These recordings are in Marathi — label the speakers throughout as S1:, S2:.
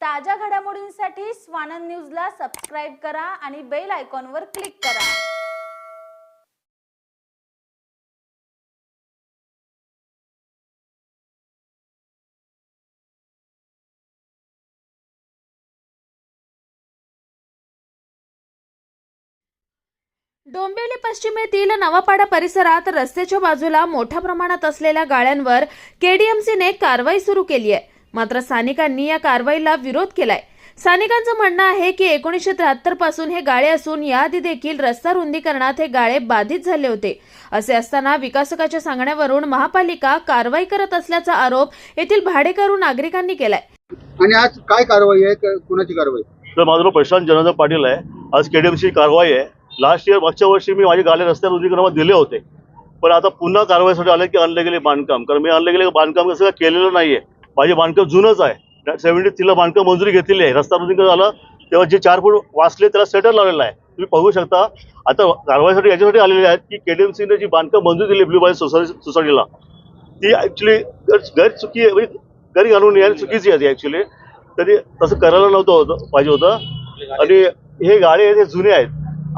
S1: ताज्या घडामोडींसाठी स्वानंद न्यूजला सबस्क्राईब करा आणि बेल आयकॉनवर क्लिक करा. डोंबिवली पश्चिमेतील नवापाडा परिसरात रस्त्याच्या बाजूला मोठ्या प्रमाणात असलेल्या गाळ्यांवर केडीएमसीने कारवाई सुरू केली आहे. मात्र स्थानिकांनी या कारवाईला विरोध केलाय. स्थानिकांचं म्हणणं आहे की एकोणीसशे त्र्याहत्तरपासून हे गाळे असून याआधी देखील रस्ता रुंदीकरणात हे गाळे बाधित झाले होते. असे असताना विकासकाच्या सांगण्यावरून महापालिका कारवाई करत असल्याचा आरोप येथील भाडेकरू नागरिकांनी केलाय.
S2: आणि आज काय कारवाई आहे? क- कुणाची कारवाई?
S3: तर माझं नाव प्रशांत जनार्दन पाटील आहे. आज केडीएमची कारवाई आहे. लास्ट इयर मागच्या वर्षी मी माझे गाले रस्त्यावर रुंदीकरणात दिले होते. पण आता पुन्हा कारवाईसाठी आले की आणले गेले बांधकाम. कारण मी आणले गेले बांधकाम कसं केलेलं नाही आहे माझे बांधकाम जुनंच आहे. सेव्हन्टी थ्रीला बांधकाम मंजुरी घेतलेली आहे. रस्ता रुंदी झालं तेव्हा जे चार फूट वाचले त्याला सेटर लावलेला आहे. तुम्ही पाहू शकता. आता कारवाईसाठी याच्यासाठी आलेले आहेत की केडीएमसीने जी बांधकाम मंजुरी दिली ब्लू बाय सोसायटी सोसायटीला ती ॲक्च्युली गैर चुकी आहे. म्हणजे गैर घालून आहे चुकीची आहे ती ॲक्च्युली तरी तसं करायला नव्हतं होतं पाहिजे होतं. आणि हे गाडी आहेत हे जुने आहेत.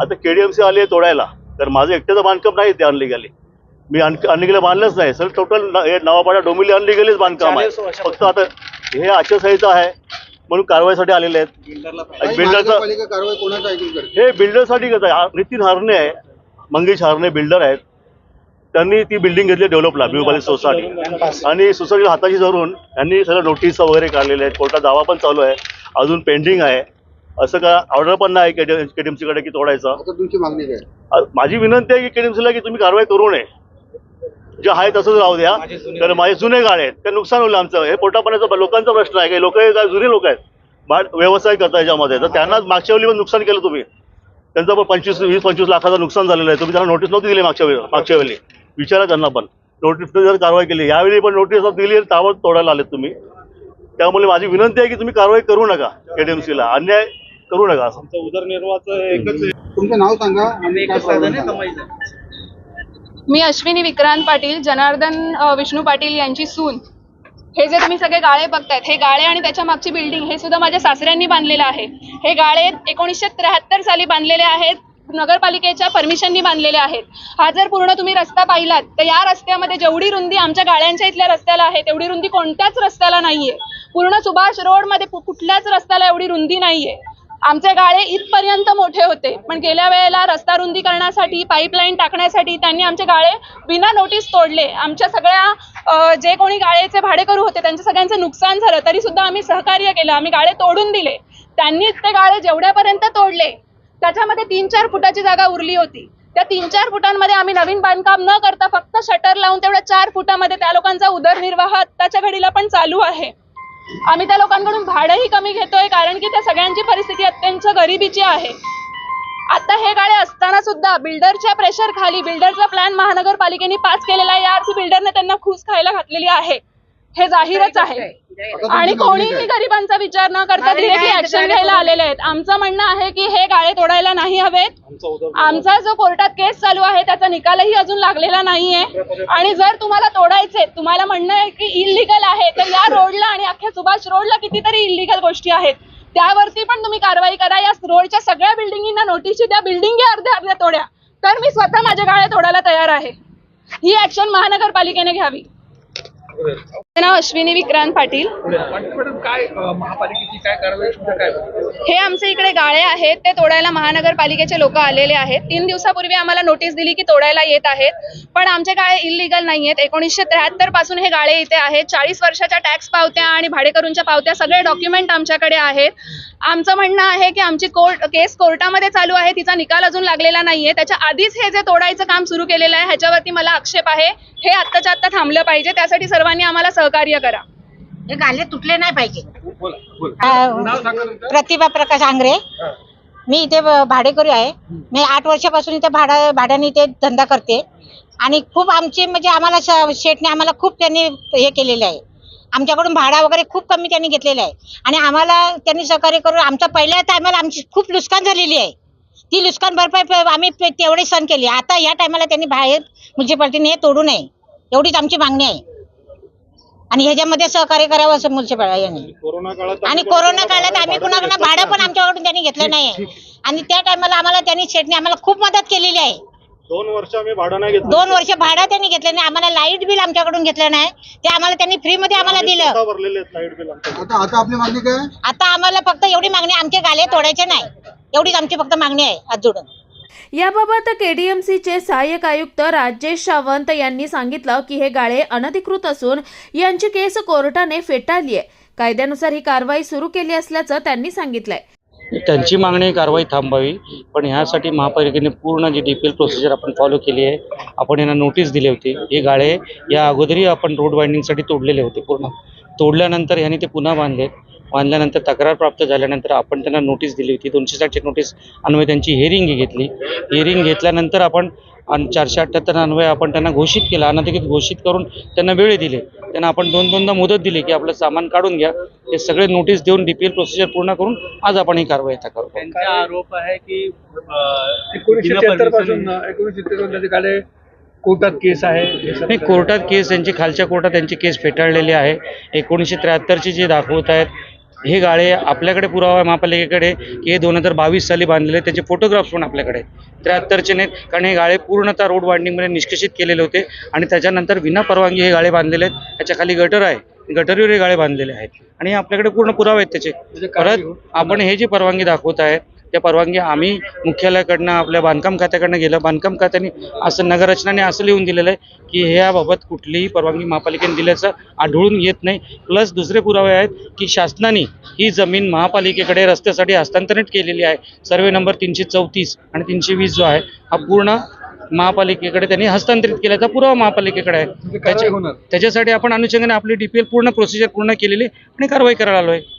S3: आता केडीएमसी आले तोडायला. तर माझं एकट्याचं बांधकाम नाही ते आणले गेले मी आणले गेले बांधलंच नाही. सर टोटल हे नवापाडा डोंबिवली आणले गेलेच बांधकाम आहे. फक्त आता हे आचारसंहिता आहे म्हणून कारवाईसाठी आलेले आहेत. बिल्डरचं हे बिल्डरसाठी करत आहे? नितीन हारणे आहे मंगेश हारणे बिल्डर आहेत. त्यांनी ती बिल्डिंग घेतली डेव्हलपला म्युनिसिपालिटी सोसायटी. आणि सोसायटीला हाताशी धरून त्यांनी सगळं नोटीस वगैरे काढलेले आहेत. कोर्टात दावा पण चालू आहे. अजून पेंडिंग आहे. असं का ऑर्डर पण नाही केडीएमसी कडे की तोडायचा.
S2: आता तुमची मागणी काय?
S3: अ- माझी विनंती आहे की केडीएमसीला की तुम्ही कारवाई करू नये. जे आहे तसंच राहू द्या. तर माझे जुने गाळे आहेत. ते नुकसान होईल आमचं. हे पोटापाण्याचा लोकांचा प्रश्न आहे. काही लोक जुने लोक आहेत. व्यवसाय करता याच्यामध्ये. तर त्यांना मागच्या वेळी पण नुकसान केलं तुम्ही. त्यांचं पण पंचवीस वीस पंचवीस लाखाचं नुकसान झालेलं आहे. तुम्ही त्यांना नोटीस नव्हती दिली मागच्या वेळी मागच्या वेळी. विचारा त्यांना पण. नोटीस जर कारवाई केली. यावेळी पण नोटीस दिली आणि ताबड तोडायला आलेत तुम्ही. त्यामुळे माझी विनंती आहे की तुम्ही कारवाई करू नका केडीएमसीला अन्याय करू नका.
S4: उदरनिर्वाहाचं एकच आहे.
S2: तुमचं नाव सांगा.
S4: आम्ही
S2: काय
S4: एकच साधन आहे
S2: प्रॉब्लेम आहे.
S4: कमाईचं
S5: मी अश्विनी विक्रांत पाटील जनार्दन विष्णू पाटील यांची सून. हे जे तुम्ही सगळे गाळे बघतायत हे गाळे आणि त्याच्या मागची बिल्डिंग हे सुद्धा माझ्या सासऱ्यांनी बांधलेलं आहे. हे गाळे एकोणीसशे त्र्याहत्तर साली बांधलेले आहेत नगरपालिकेच्या परमिशननी बांधलेले आहेत. हा जर पूर्ण तुम्ही रस्ता पाहिलात तर या रस्त्यामध्ये जेवढी रुंदी आमच्या गाड्यांच्या इथल्या रस्त्याला आहे तेवढी रुंदी कोणत्याच रस्त्याला नाहीये. पूर्ण सुभाष रोडमध्ये कुठल्याच रस्त्याला एवढी रुंदी नाहीये. आमचे गाळे इथपर्यंत मोठे होते. पण गेल्या वेळेला रस्ता रुंदी करण्यासाठी पाईपलाईन टाकण्यासाठी त्यांनी आमचे गाळे विना नोटीस तोडले. आमच्या सगळ्या जे कोणी गाळेचे भाडेकरू होते त्यांचं सगळ्यांचं नुकसान झालं. तरी सुद्धा आम्ही सहकार्य केलं. आम्ही गाळे तोडून दिले. त्यांनी ते गाळे जेवढ्यापर्यंत तोडले त्याच्यामध्ये तीन चार फुटाची जागा उरली होती. त्या तीन चार फुटांमध्ये आम्ही नवीन बांधकाम न करता फक्त शटर लावून तेवढ्या चार फुटामध्ये त्या लोकांचा उदरनिर्वाह आत्ताच्या घडीला पण चालू आहे. आम्ही त्या लोकांकडून भाडंही कमी घेतोय कारण की त्या सगळ्यांची परिस्थिती अत्यंत गरिबीची आहे. आता हे गाळे असताना सुद्धा बिल्डरच्या प्रेशर खाली बिल्डरचा प्लॅन महानगरपालिकेने पास केलेला आहे. या अर्थी बिल्डरने त्यांना खूस खायला घातलेली आहे. हे जाहीरच आहे. आणि कोणीही? गरिबांचा विचार न करता डिरेक्टली ऍक्शन घ्यायला आलेले आहेत. आमचं म्हणणं आहे की हे गाळे तोडायला नाही हवेत.
S4: आमचा
S5: जो कोर्टात केस चालू आहे त्याचा निकालही अजून लागलेला नाहीये. आणि जर तुम्हाला तोडायचे तुम्हाला म्हणणं आहे की इलिगल आहे तर या रोडला आणि अख्ख्या सुभाष रोडला कितीतरी इलिगल गोष्टी आहेत. त्यावरती पण तुम्ही कारवाई करा. या रोडच्या सगळ्या बिल्डिंगींना नोटीस द्या. बिल्डिंगी अर्ध्या अर्ध्या तोड्या. तर मी स्वतः माझ्या गाड्या तोडायला तयार आहे. ही ऍक्शन महानगरपालिकेने घ्यावी. नाव अश्विनी विक्रांत पाटील.
S4: काय महापालिकेची काय कारवाई
S5: हे आमचे इकडे गाळे आहेत. ते तोडायला महानगरपालिकेचे लोक आलेले आहेत. तीन दिवसापूर्वी आम्हाला नोटीस दिली की तोडायला येत आहेत. पण आमचे गाळे इलिगल नाही आहेत एकोणीसशे त्र्याहत्तरपासून हे गाळे इथे आहेत. चाळीस वर्षाच्या टॅक्स पावत्या आणि भाडेकरूंच्या पावत्या सगळे डॉक्युमेंट आमच्याकडे आहेत. आमचं म्हणणं आहे की आमची कोर्ट केस कोर्टामध्ये चालू आहे. तिचा निकाल अजून लागलेला नाहीये. त्याच्या आधीच हे जे तोडायचं काम सुरू केलेलं आहे ह्याच्यावरती मला आक्षेप आहे. हे आत्ताच्या आत्ता थांबलं पाहिजे. त्यासाठी सर्वांनी आम्हाला सहकार्य करा.
S6: हे गाले तुटले नाही पाहिजे.
S4: बोला बोला. नाव सांगा तुमचं.
S6: प्रतिभा प्रकाश आंग्रे.
S4: हा.
S6: मी इथे ब- भाडेकरी आहे. मी आठ वर्षापासून इथे भाडा भाड्याने इथे धंदा करते. आणि खूप आमचे म्हणजे आम्हाला श- शेठने आम्हाला खूप त्यांनी हे केलेलं आहे. आमच्याकडून भाडा वगैरे खूप कमी त्यांनी घेतलेला आहे. आणि आम्हाला त्यांनी सहकार्य करून आमच्या पहिल्या टायमाला आमची खूप नुकसान झालेली आहे. ती नुकसान भरपाई प- आम्ही पे- तेवढी सण केली. आता या टायमाला त्यांनी बाहेर म्युन्सिपाल्टीने हे तोडू नये. एवढीच आमची मागणी आहे. आणि ह्याच्यामध्ये सहकार्य करावं असं म्युन्सिपल यांनी.
S7: कोरोना काळात
S6: आणि कोरोना काळात आम्ही कुणाकडून भाडं पण आमच्याकडून त्यांनी घेतलं नाही आणि त्या टायमाला आम्हाला त्यांनी शेटने आम्हाला खूप मदत केलेली आहे.
S7: दोन वर्ष आम्ही भाडं नाही घेतलं.
S6: दोन वर्ष भाडं त्यांनी घेतलं नाही. आम्हाला लाइट बिल आमच्याकडून घेतलं नाही. ते आम्हाला त्यांनी फ्री मध्ये आम्हाला दिलं.
S7: स्वतः भरलेले आहेत लाइट बिल आमचं
S2: आता आता आपली मागणी काय? आहे?
S6: आता आम्हाला फक्त एवढी मागणी आमचे गाले तोडायचे नाही. एवढीच आमची फक्त मागणी आहे. हात जोडून.
S1: याबाबत केडीएमसीचे सहाय्यक आयुक्त राजेश सावंत यांनी सांगितलं की हे गाळे अनधिकृत असून यांची केस कोर्टाने फेटाळली आहे. कायद्यानुसार ही कारवाई सुरू केली असल्याचं त्यांनी सांगितलंय.
S8: त्यांची मागणी कारवाई थांबावी पण ह्यासाठी महापालिकेने पूर्ण G D P L procedure आपण फॉलो केली आहे आपण यांना नोटीस दिली होती. हे गाळे या अगोदरही आपण रोड बाइंडिंगसाठी तोडलेले होते पूर्ण. तोडल्यानंतर ह्यांनी ते पुन्हा बांधले बांधल्यानंतर तक्रार प्राप्त झाल्यानंतर आपण त्यांना नोटीस दिली होती. दोनशे साठची नोटीस अन्वये त्यांची हिअरिंग घेतली. हिअरिंग घेतल्यानंतर आपण चारशे अठ्ठ्याहत्तर अन्वये आपण त्यांना घोषित केलं. अनधिकृत घोषित करून त्यांना वेळ दिले. त्यांना आपण दोन दोनदा मुदत दिली की आपलं सामान काढून घ्या. हे सगळे नोटीस देऊन डी पी एल प्रोसिजर पूर्ण करून आज आपण ही कारवाई आता करतो
S9: त्यांचा आरोप आहे की
S4: एकोणीसशे पासून एकोणीसशे सत्तर काले कोर्टात केस आहे. हे
S8: नाही कोर्टात केस त्यांची खालच्या कोर्टात त्यांची केस फेटाळलेली आहे. एकोणीसशे त्र्याहत्तरची जे दाखवत आहेत हे गाळे आपल्याकडे पुरावा आहे महापालिकेकडे की हे दोन हजार बावीस साली बांधलेले त्याचे फोटोग्राफ्स पण आपल्याकडे त्र्याहत्तरचे नाहीत कारण हे गाळे पूर्णतः रोड वाइंडिंगमध्ये निष्कासित केलेले होते. आणि त्याच्यानंतर विना परवानगी हे गाळे बांधलेले आहेत. त्याच्याखाली गटर आहे. गटरीवर हे गाळे बांधलेले आहेत. आणि हे आपल्याकडे पूर्ण पुरावे आहेत त्याचे. परत आपण हे जी परवानगी दाखवत आहे त्या परवानगी आम्ही मुख्यालयाकडनं आपल्या बांधकाम खात्याकडनं गेलं बांधकाम खात्याने असं नगररचनाने असं लिहून दिलेलं आहे की ह्याबाबत कुठलीही परवानगी महापालिकेने दिल्याचं आढळून येत नाही. प्लस दुसरे पुरावे आहेत की शासनाने ही जमीन महापालिकेकडे रस्त्यासाठी हस्तांतरित केलेली आहे. सर्वे नंबर तीनशे चौतीस आणि तीनशे वीस जो आहे हा पूर्ण महापालिकेकडे त्यांनी हस्तांतरित केल्याचा पुरावा महापालिकेकडे आहे. त्याच्यासाठी आपण अनुषंगाने आपली डीपीएल पूर्ण प्रोसिजर पूर्ण केलेली आणि कारवाई करायला आलो आहे